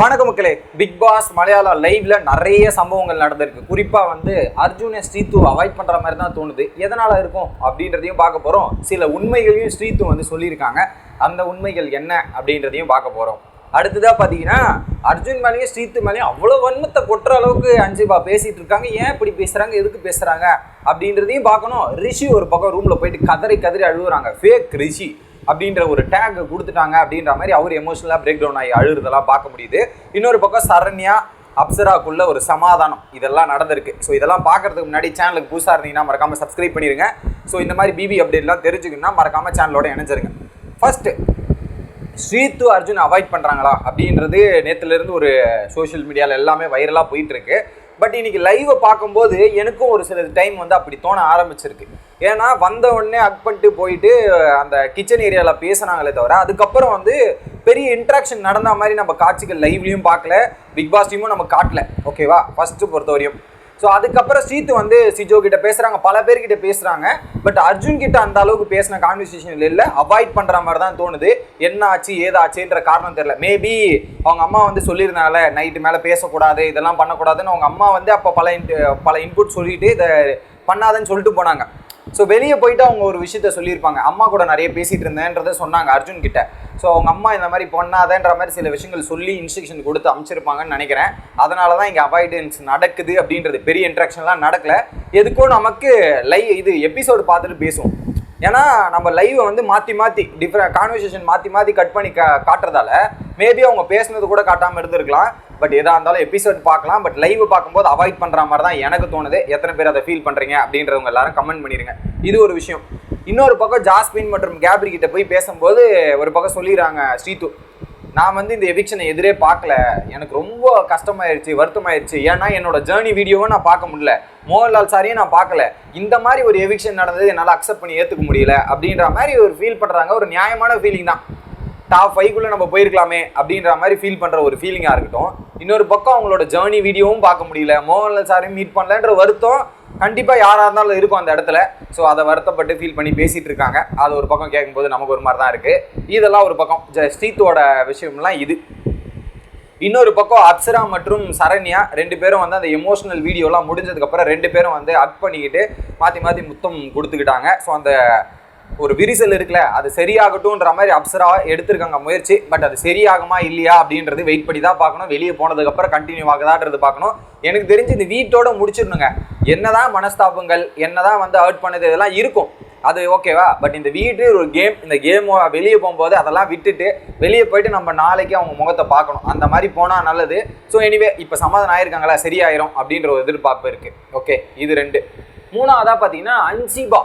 வணக்கம் மக்களே. Big pass மலையாள லைவ்ல நிறைய சம்பவங்கள் நடந்திருக்கு. குறிப்பா வந்து அர்ஜுனை ஸ்ரீத்து அவாய்ட் பண்ற மாதிரி தான் தோணுது. எதனால இருக்கும்? அப்படின்றதையும் பார்க்க போறோம். சில உண்மைகளையும் ஸ்ரீத்து வந்து சொல்லியிருக்காங்க. அந்த உண்மைகள் என்ன அப்படின்றதையும் பார்க்க போறோம். அடுத்ததாக பார்த்தீங்கன்னா அர்ஜுன் மேலேயும் ஸ்ரீத்து மேலேயும் அவ்வளோ வன்மத்தை கொட்டுற அளவுக்கு அஞ்சுபா பேசிகிட்டு இருக்காங்க. ஏன் இப்படி பேசுகிறாங்க எதுக்கு பேசுகிறாங்க அப்படின்றதையும் பார்க்கணும். ரிஷி ஒரு பக்கம் ரூமில் போயிட்டு கதறி கதறி அழுகுறாங்க ஃபேக் ரிஷி அப்படின்ற ஒரு டேக் கொடுத்துட்டாங்க அப்படின்ற மாதிரி அவர் எமோஷனலாக பிரேக் டவுன் ஆகி அழுறதெல்லாம் பார்க்க முடியுது. இன்னொரு பக்கம் சரண்யா அப்சராக்குள்ள ஒரு சமாதானம். இதெல்லாம் நடந்திருக்கு. ஸோ இதெல்லாம் பார்க்கறதுக்கு முன்னாடி சேனலுக்கு புதுசாக இருந்தீங்கன்னா மறக்காம சப்ஸ்கிரைப் பண்ணிடுங்க ஸோ இந்த மாதிரி பிபி அப்டேட்லாம் தெரிஞ்சுக்கணும்னா மறக்காம சேனலோட இணைஞ்சிருங்க. ஃபர்ஸ்ட் ஸ்ரீத்து அர்ஜுன் அவாய்ட் பண்ணுறாங்களா அப்படின்றது நேற்றுலேருந்து ஒரு சோஷியல் மீடியாவில் எல்லாமே வைரலாக போயிட்டு இருக்கு. பட் இன்னைக்கு லைவை பார்க்கும்போது எனக்கும் ஒரு சில டைம் வந்து அப்படி தோண ஆரம்பிச்சிருக்கு. ஏன்னா வந்த உடனே அக் பண்ணிட்டு போயிட்டு அந்த கிச்சன் ஏரியாவில் பேசுனாங்களே தவிர அதுக்கப்புறம் வந்து பெரிய இன்ட்ராக்ஷன் நடந்த மாதிரி நம்ம காட்சிகள் லைவ்லையும் பார்க்கல பிக் பாஸ்லையும் நம்ம காட்டல. ஓகேவா ஃபர்ஸ்ட் பொறுத்தவரையும். ஸோ அதுக்கப்புறம் சீத்து வந்து சிஜோ கிட்ட பேசுகிறாங்க பல பேர்கிட்ட பேசுகிறாங்க பட் அர்ஜுன் கிட்ட அந்த அளவுக்கு பேசின கான்வர்சேஷன் இல்லை. அவாய்ட் பண்ணுற மாதிரி தான் தோணுது. என்ன ஆச்சு ஏதாச்சுன்ற காரணம் தெரியல. மேபி அவங்க அம்மா வந்து சொல்லியிருந்தால நைட்டு மேலே பேசக்கூடாது இதெல்லாம் பண்ணக்கூடாதுன்னு. அவங்க அம்மா வந்து அப்போ பல in- பல இன்புட் சொல்லிட்டு இதை பண்ணாதன்னு சொல்லிட்டு போனாங்க. ஸோ வெளியே போயிட்டு அவங்க ஒரு விஷயத்த சொல்லியிருப்பாங்க. அம்மா கூட நிறைய பேசிகிட்டு இருந்தேன்றதை சொன்னாங்க அர்ஜுன் கிட்ட. ஸோ அவங்க அம்மா இந்த மாதிரி பண்ணாதன்ற மாதிரி சில விஷயங்கள் சொல்லி இன்ஸ்ட்ரக்ஷன் கொடுத்து அமைச்சிருப்பாங்கன்னு நினைக்கிறேன். அதனால தான் இங்கே அவாய்டன்ஸ் நடக்குது அப்படின்றது. பெரிய இன்ட்ராக்ஷன்லாம் நடக்கல. எதுக்கும் நமக்கு லை இது எபிசோடு பார்த்துட்டு பேசுவோம். ஏன்னா நம்ம லைவை வந்து மாற்றி மாற்றி டிஃப்ரெண்ட் கான்வர்சேஷன் மாற்றி மாற்றி கட் பண்ணி கா காட்டுறதால மேபி அவங்க பேசுனது கூட காட்டாமல் இருந்திருக்கலாம். பட் எதாக இருந்தாலும் எபிசோட் பார்க்கலாம். பட் லைவ் பார்க்கும்போது அவாய்ட் பண்ணுற மாதிரி தான் எனக்கு தோணுது. எத்தனை பேர் அதை ஃபீல் பண்ணுறீங்க அப்படின்றவங்க எல்லாரும் கமெண்ட் பண்ணிடுங்க இது ஒரு விஷயம். இன்னொரு பக்கம் ஜாஸ்மின் மற்றும் கேப்ரி கிட்ட போய் பேசும்போது ஒரு பக்கம் சொல்லிடுறாங்க ஸ்ரீது. நான் வந்து இந்த எவிக்ஷனை எதிரே பார்க்கல. எனக்கு ரொம்ப கஷ்டமாயிருச்சு வருத்தமாயிருச்சு. ஏன்னா என்னோட ஜேர்னி வீடியோவை நான் பார்க்க முடியல. மோகன்லால் சாரியும் நான் பார்க்கல. இந்த மாதிரி ஒரு எவிக்ஷன் நடந்தது என்னால் அக்செப்ட் பண்ணி ஏற்றுக்க முடியல அப்படின்ற மாதிரி ஒரு ஃபீல் பண்ணுறாங்க ஒரு நியாயமான ஃபீலிங் தான். டாப் ஃபைவ்க்குள்ளே நம்ம போயிருக்கலாமே அப்படின்ற மாதிரி ஃபீல் பண்ணுற ஒரு ஃபீலிங்காக இருக்கட்டும். இன்னொரு பக்கம் அவங்களோட ஜேர்னி வீடியோவும் பார்க்க முடியல. மோகன்லால் சாரையும் மீட் பண்ணலன்ற வருத்தம் கண்டிப்பாக யாராக இருந்தாலும் இருக்கும் அந்த இடத்துல. ஸோ அதை வருத்தப்பட்டு ஃபீல் பண்ணி பேசிகிட்டு இருக்காங்க. அது ஒரு பக்கம் கேட்கும்போது நமக்கு ஒரு மாதிரி தான் இருக்குது இதெல்லாம் ஒரு பக்கம். ஜ- ஸ்ரீத்தோட விஷயம்லாம் இது. இன்னொரு பக்கம் அப்சரா மற்றும் சரண்யா ரெண்டு பேரும் வந்து அந்த எமோஷனல் வீடியோலாம் முடிஞ்சதுக்கப்புறம் ரெண்டு பேரும் வந்து அக் பண்ணிக்கிட்டு மாற்றி மாற்றி முத்தம் கொடுத்துக்கிட்டாங்க. ஸோ அந்த ஒரு விரிசல் இருக்குல்ல அது சரியாகட்டும்ன்ற மாதிரி அப்சரா எடுத்திருக்காங்க முயற்சி. பட் அது சரியாகுமா இல்லையா அப்படின்றது வெயிட் பண்ணி தான் பார்க்கணும். வெளியே போனதுக்கப்புறம் கண்டினியூ ஆகுதான்றது பார்க்கணும். எனக்கு தெரிஞ்சு இந்த வீட்டோட முடிச்சிடணுங்க. என்னதான் மனஸ்தாபங்கள் என்னதான் வந்து அவுட் பண்ணது இதெல்லாம் இருக்கும். அது ஓகேவா பட் இந்த வீடு ஒரு கேம் இந்த கேம் வெளியே போகும்போது அதெல்லாம் விட்டுட்டு வெளியே போயிட்டு நம்ம நாளைக்கு அவங்க முகத்தை பார்க்கணும். அந்த மாதிரி போனால் நல்லது. ஸோ எனிவே இப்போ சமாதானம் ஆயிருக்காங்களா? சரியாயிரும் அப்படின்ற ஒரு எதிர்பார்ப்பு இருக்கு. ஓகே இது ரெண்டு. மூணாவதாக பார்த்தீங்கன்னா அன்சிபா.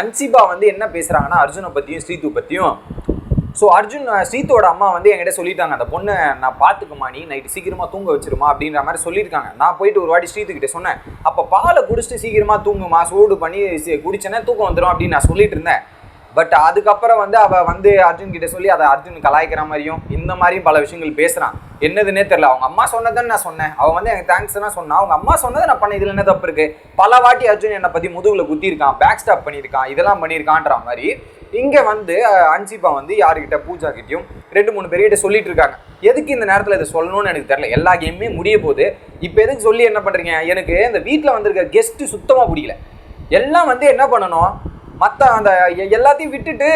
அன்சிபா வந்து என்ன பேசுகிறாங்கன்னா அர்ஜுனை பற்றியும் ஸ்ரீத்து பற்றியும் ஸோ அர்ஜுன் ஸ்ரீத்தோட அம்மா வந்து என்கிட்ட சொல்லிட்டாங்க. அந்த பொண்ணை நான் பார்த்துக்குமா நீ நைட்டு சீக்கிரமாக தூங்க வச்சிருமா அப்படின்ற மாதிரி சொல்லியிருக்காங்க. நான் போயிட்டு ஒரு வாட்டி ஸ்ரீத்துக்கிட்ட சொன்னேன். அப்போ பாலை குடிச்சிட்டு சீக்கிரமாக தூங்குமா சூடு பண்ணி குடிச்சேன்னா தூக்கம் வந்துடும் அப்படின்னு நான் சொல்லிட்டு இருந்தேன். பட் அதுக்கப்புறம் வந்து அவ வந்து அர்ஜுன் கிட்ட சொல்லி அதை அர்ஜுன் கலாய்க்கிற மாதிரியும் இந்த மாதிரியும் பல விஷயங்கள் பேசுறான். என்னதுன்னே தெரியல. அவங்க அம்மா சொன்னதுன்னு நான் சொன்னேன். அவன் வந்து எனக்கு தேங்க்ஸ்னா சொன்னான் அவங்க அம்மா சொன்னதை நான் பண்ண இதுல என்ன தப்பு இருக்கு? பல வாட்டி அர்ஜுன் என்னை பத்தி முதுகுல குத்திருக்கான் பேக் ஸ்டாப் பண்ணியிருக்கான் இதெல்லாம் பண்ணியிருக்கான்ற மாதிரி இங்க வந்து அன்சிபா வந்து யாருக்கிட்ட பூஜா கிட்டையும் ரெண்டு மூணு பேர்கிட்ட சொல்லிட்டு இருக்காங்க. எதுக்கு இந்த நேரத்தில் இதை சொல்லணும்னு எனக்கு தெரியல. எல்லா கேமுமே முடிய போகுது. இப்போ எதுக்கு சொல்லி என்ன பண்ணுறீங்க எனக்கு இந்த வீட்டில் வந்திருக்க கெஸ்ட்டு சுத்தமாக பிடிக்கல. எல்லாம் வந்து என்ன பண்ணணும்? மற்ற அந்த எல்லாத்தையும் விட்டுட்டு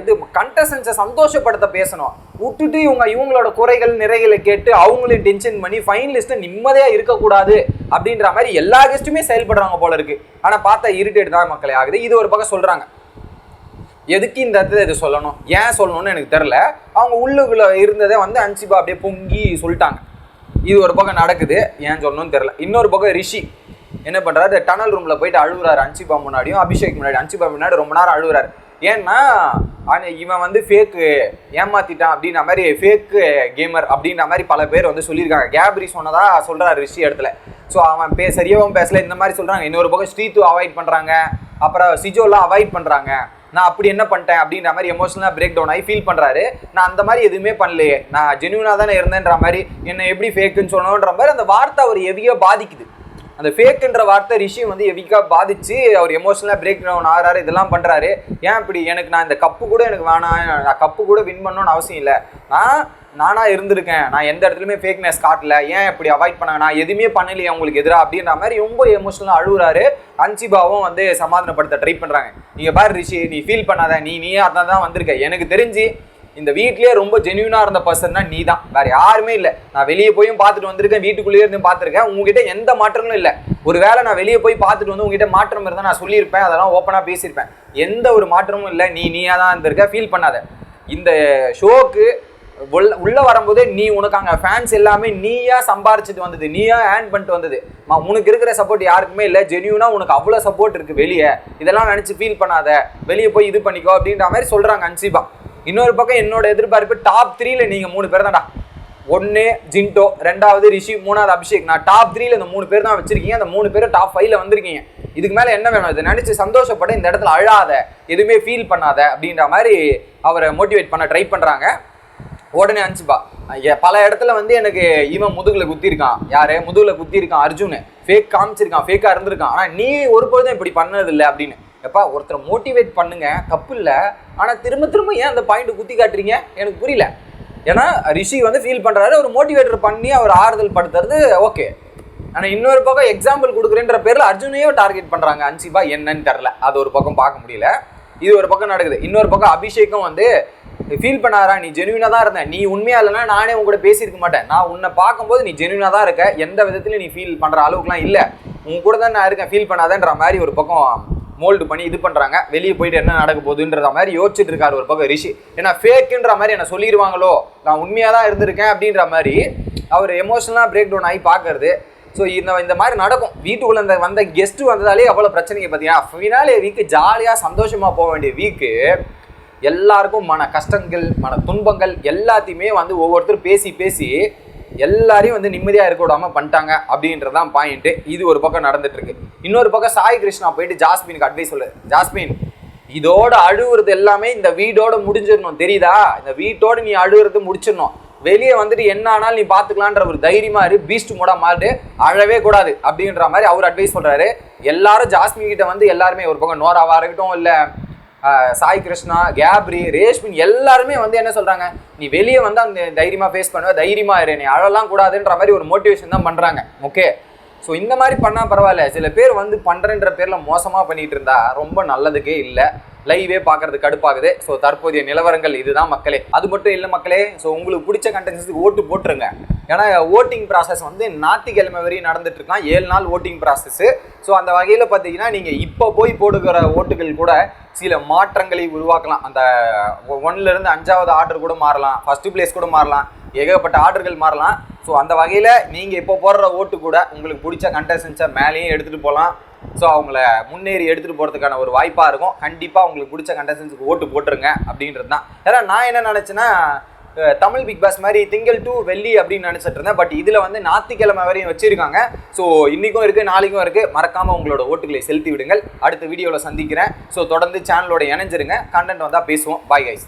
இது கண்டஸ்டன்ஸை சந்தோஷப்படுத்த பேசணும். விட்டுட்டு இவங்க இவங்களோட குறைகள் நிறைகளை கேட்டு அவங்களையும் டென்ஷன் பண்ணி ஃபைனலிஸ்ட்டை நிம்மதியாக இருக்கக்கூடாது அப்படின்ற மாதிரி எல்லா கெஸ்ட்டுமே செயல்படுறாங்க போல இருக்கு. ஆனால் பார்த்தா இரிட்டேட் தான் மக்களே ஆகுது. இது ஒரு பக்கம் சொல்கிறாங்க எதுக்கு இந்த இடத்துல இது சொல்லணும்? ஏன் சொல்லணும்னு எனக்கு தெரில அவங்க உள்ளுக்குள்ள இருந்ததை வந்து அன்சிபா அப்படியே பொங்கி சொல்லிட்டாங்க. இது ஒரு பக்கம் நடக்குது. ஏன் சொல்லணும்னு தெரில இன்னொரு பக்கம் ரிஷி. என்ன பண்ணுறாரு டனல் ரூமில் போயிட்டு அழுகுறாரு அன்சிபா முன்னாடியும் அபிஷேக் முன்னாடி அன்சிபா முன்னாடி ரொம்ப நேரம் அழுகுறாரு ஏன்னா இவன் வந்து ஃபேக்கு ஏமாத்திட்டான் அப்படின்ற மாதிரி ஃபேக்கு கேமர் அப்படின்ற மாதிரி பல பேர் வந்து சொல்லியிருக்காங்க. கேப்ரி சொன்னதா சொல்கிறாரு ரிஷி இடத்துல. ஸோ அவன் பே சரியாகவும் பேசல இந்த மாதிரி சொல்கிறாங்க இன்னொரு பக்கம் ஸ்ரீத்து அவாய்ட் பண்ணுறாங்க அப்புறம் சிஜோலாம் அவாய்ட் பண்ணுறாங்க நான் அப்படி என்ன பண்ணிட்டேன் அப்படின்ற மாதிரி எமோஷனலாக பிரேக் டவுன் ஆகி ஃபீல் பண்ணுறாரு நான் அந்த மாதிரி எதுவுமே பண்ணலையே. நான் ஜென்யூனாக தானே இருந்தேன்ற மாதிரி என்னை எப்படி ஃபேக்குன்னு சொன்னோன்ற மாதிரி அந்த வார்த்தை அவர் எவியோ பாதிக்குது. அந்த ஃபேக்குன்ற வார்த்தை ரிஷி வந்து எவிக்காக பாதிச்சு அவர் எமோஷனலாக பிரேக் டவுன் ஆகிறாரு இதெல்லாம் பண்ணுறாரு ஏன் இப்படி? எனக்கு நான் இந்த கப்பு கூட எனக்கு வேணாம். நான் கப்பு கூட வின் பண்ணணும்னு அவசியம் இல்லை. நான் நானாக இருந்திருக்கேன். நான் எந்த இடத்துலையுமே ஃபேக்னஸ் காட்டல. ஏன் இப்படி அவாய்ட் பண்ணாங்க நான் எதுவுமே பண்ணலையே உங்களுக்கு எதிராக அப்படின்ற மாதிரி ரொம்ப எமோஷனலாக அழுகுறாரு. அன்சிபாவும் வந்து சமாதானப்படுத்த ட்ரை பண்ணுறாங்க நீங்கள் பாரு ரிஷி நீ ஃபீல் பண்ணாத. நீ நீயே அதான் தான் வந்திருக்க. எனக்கு தெரிஞ்சு இந்த வீட்லயே ரொம்ப ஜென்யூனா இருந்த பர்சன் தான் நீ தான் வேற யாருமே இல்லை. நான் வெளியே போயும் பார்த்துட்டு வந்திருக்கேன் வீட்டுக்குள்ளேயே இருந்து பார்த்துருக்கேன். உங்ககிட்ட எந்த மாற்றங்களும் இல்லை. ஒருவேளை நான் வெளியே போய் பார்த்துட்டு வந்து உங்ககிட்ட மாற்றம் இருந்தால் நான் சொல்லியிருப்பேன் அதெல்லாம் ஓப்பனாக பேசியிருப்பேன். எந்த ஒரு மாற்றமும் இல்லை. நீ நீயா தான் இருந்திருக்க ஃபீல் பண்ணாத. இந்த ஷோக்கு உள்ள உள்ளே வரும்போதே நீ உனக்கு அங்கே ஃபேன்ஸ் எல்லாமே நீயா சம்பாரிச்சிட்டு வந்தது நீயா ஏர்ன் பண்ணிட்டு வந்தது. மா, உனக்கு இருக்கிற சப்போர்ட் யாருக்குமே இல்லை. ஜென்யூனாக உனக்கு அவ்வளோ சப்போர்ட் இருக்குது வெளியே. இதெல்லாம் நினச்சி ஃபீல் பண்ணாத. வெளியே போய் இது பண்ணிக்கோ அப்படின்ற மாதிரி சொல்கிறாங்க அன்சிபா. இன்னொரு பக்கம் என்னோட எதிர்பார்ப்பு டாப் த்ரீல நீங்க மூணு பேர் தான்டா. ஒன்று ஜின்டோ ரெண்டாவது ரிஷி மூணாவது அபிஷேக். நான் டாப் த்ரீல இந்த மூணு பேர் தான் வச்சிருக்கீங்க. அந்த மூணு பேரும் டாப் ஃபைவ்ல வந்திருக்கீங்க. இதுக்கு மேல என்ன வேணும்? இதை நினைச்சு சந்தோஷப்பட இந்த இடத்துல அழாத எதுவுமே ஃபீல் பண்ணாத அப்படின்ற மாதிரி அவரை மோட்டிவேட் பண்ண ட்ரை பண்றாங்க. உடனே அனுப்பிச்சுப்பா ஐயா, பல இடத்துல வந்து எனக்கு இவன் முதுகில் குத்திருக்கான் யாரு? முதுகில் குத்திருக்கான் அர்ஜுன். ஃபேக் காமிச்சிருக்கான் ஃபேக்காக இருந்திருக்கான். ஆனால் நீ ஒரு பொழுதும் இப்படி பண்ணதில்லை அப்படின்னு. எப்பா ஒருத்தரை மோட்டிவேட் பண்ணுங்க. தப்பு இல்லை. ஆனால் திரும்ப திரும்ப ஏன் அந்த பாயிண்ட் குத்தி காட்டுறீங்க? எனக்கு புரியல. ஏன்னா ரிஷி வந்து ஃபீல் பண்ணுறாரு ஒரு மோட்டிவேட்டர் பண்ணி அவர் ஆறுதல் படுத்துறது ஓகே ஆனால் இன்னொரு பக்கம் எக்ஸாம்பிள் கொடுக்குறேன்ற பேரில் அர்ஜுனையும் டார்கெட் பண்ணுறாங்க அன்சிபா என்னன்னு தெரில அது ஒரு பக்கம் பார்க்க முடியல. இது ஒரு பக்கம் நடக்குது. இன்னொரு பக்கம் அபிஷேக்கும் வந்து ஃபீல் பண்ணாரா? நீ ஜெனுவினாக தான் இருந்தேன் நீ உண்மையாக இல்லைன்னா நானே உங்கள்கிட்ட கூட பேசியிருக்க மாட்டேன். நான் உன்னை பார்க்கும்போது நீ ஜெனுவினா தான் இருக்க. எந்த விதத்துலையும் நீ ஃபீல் பண்ணுற அளவுக்குலாம் இல்லை. உன் கூட தான் நான் இருக்கேன். ஃபீல் பண்ணாதன்ற மாதிரி ஒரு பக்கம் மோல்டு பண்ணி இது பண்ணுறாங்க வெளியே போயிட்டு என்ன நடக்க போகுதுன்ற மாதிரி யோசிச்சுட்டு இருக்காரு ஒரு பக்கம் ரிஷி. ஏன்னா ஃபேக்குன்ற மாதிரி என்ன சொல்லிடுவாங்களோ நான் உண்மையாக தான் இருந்திருக்கேன் அப்படின்ற மாதிரி அவர் எமோஷனலாக பிரேக் டவுன் ஆகி பார்க்கறது. ஸோ இந்த இந்த மாதிரி நடக்கும். வீட்டுக்குள்ளே இந்த வந்த கெஸ்ட்டு வந்ததாலே அவ்வளோ பிரச்சனைங்க பார்த்தீங்கன்னா ஃபினாலே வீக்கு ஜாலியாக சந்தோஷமாக போக வேண்டிய வீக்கு எல்லாருக்கும் மன கஷ்டங்கள் மன துன்பங்கள் எல்லாத்தையுமே வந்து ஒவ்வொருத்தரும் பேசி பேசி எல்லாரையும் வந்து நிம்மதியாக இருக்க விடாமல் பண்ணிட்டாங்க அப்படின்றதான் பாயிண்ட்டு இது ஒரு பக்கம் நடந்துட்டு இருக்கு இன்னொரு பக்கம் சாய் கிருஷ்ணா போயிட்டு ஜாஸ்மினுக்கு அட்வைஸ் சொல்லு. ஜாஸ்மின் இதோட அழுகுறது எல்லாமே இந்த வீடோட முடிஞ்சிடணும். தெரியுதா? இந்த வீட்டோட நீ அழுகுறது முடிச்சிடணும். வெளியே வந்துட்டு என்ன ஆனாலும் நீ பார்த்துக்கலான்ற ஒரு தைரியமா இரு. பீஸ்ட் மூடா மாறு அழவே கூடாது அப்படின்ற மாதிரி அவர் அட்வைஸ் சொல்றாரு. எல்லாரும் ஜாஸ்மின் கிட்ட வந்து எல்லாருமே ஒரு பக்கம் நோராவா இருக்கட்டும் இல்லை சாய் கிருஷ்ணா கேப்ரி ரேஷ்மின் எல்லாருமே வந்து என்ன சொல்கிறாங்க நீ வெளியே வந்து அந்த தைரியமாக ஃபேஸ் பண்ணுவ தைரியமாக இரு நீ அழலாம் கூடாதுன்ற மாதிரி ஒரு மோட்டிவேஷன் தான் பண்ணுறாங்க ஓகே ஸோ இந்த மாதிரி பண்ணால் பரவாயில்ல. சில பேர் வந்து பண்ணுறேன்ற பேரில் மோசமாக பண்ணிகிட்டு இருந்தா ரொம்ப நல்லதுக்கே இல்லை. லைவே பார்க்கறது கடுப்பாகுது. ஸோ தற்போதைய நிலவரங்கள் இதுதான் மக்களே. அது மட்டும் இல்லை மக்களே ஸோ உங்களுக்கு பிடிச்ச கண்டென்ட்ஸுக்கு ஓட்டு போட்டுருங்க. ஏன்னா ஓட்டிங் ப்ராசஸ் வந்து ஞாயிற்றுக்கிழமை வரையும் நடந்துட்டு இருக்கான் ஏழு நாள் ஓட்டிங் ப்ராசஸ்ஸு ஸோ அந்த வகையில் பார்த்தீங்கன்னா நீங்கள் இப்போ போய் போடுகிற ஓட்டுகள் கூட சில மாற்றங்களை உருவாக்கலாம். அந்த ஒன்லேருந்து அஞ்சாவது ஆர்டர் கூட மாறலாம். ஃபஸ்ட்டு பிளேஸ் கூட மாறலாம். ஏகப்பட்ட ஆர்டர்கள் மாறலாம். ஸோ அந்த வகையில் நீங்கள் இப்போ போடுற ஓட்டு கூட உங்களுக்கு பிடிச்ச கண்டஸ்டன்ஸை மேலேயும் எடுத்துகிட்டு போகலாம். ஸோ அவங்கள முன்னேறி எடுத்துகிட்டு போகிறதுக்கான ஒரு வாய்ப்பாக இருக்கும். கண்டிப்பாக உங்களுக்கு பிடிச்ச கண்டஸ்டன்ஸுக்கு ஓட்டு போட்டுருங்க அப்படின்றது தான். ஏன்னா நான் என்ன நினச்சேன்னா தமிழ் பிக் பாஸ் மாதிரி திங்கள் டு வெள்ளி அப்படின்னு நினச்சிட்டு இருந்தேன். பட் இதில் வந்து ஞாத்திக்கிழமை வரையும் வச்சுருக்காங்க. ஸோ இன்றைக்கும் இருக்குது நாளைக்கும் இருக்குது மறக்காமல் உங்களோட ஓட்டுகளை செலுத்தி விடுங்கள். அடுத்த வீடியோவில் சந்திக்கிறேன். ஸோ தொடர்ந்து சேனலோட இணைஞ்சிருங்க. கண்டென்ட் வந்தால் பேசுவோம். Bye guys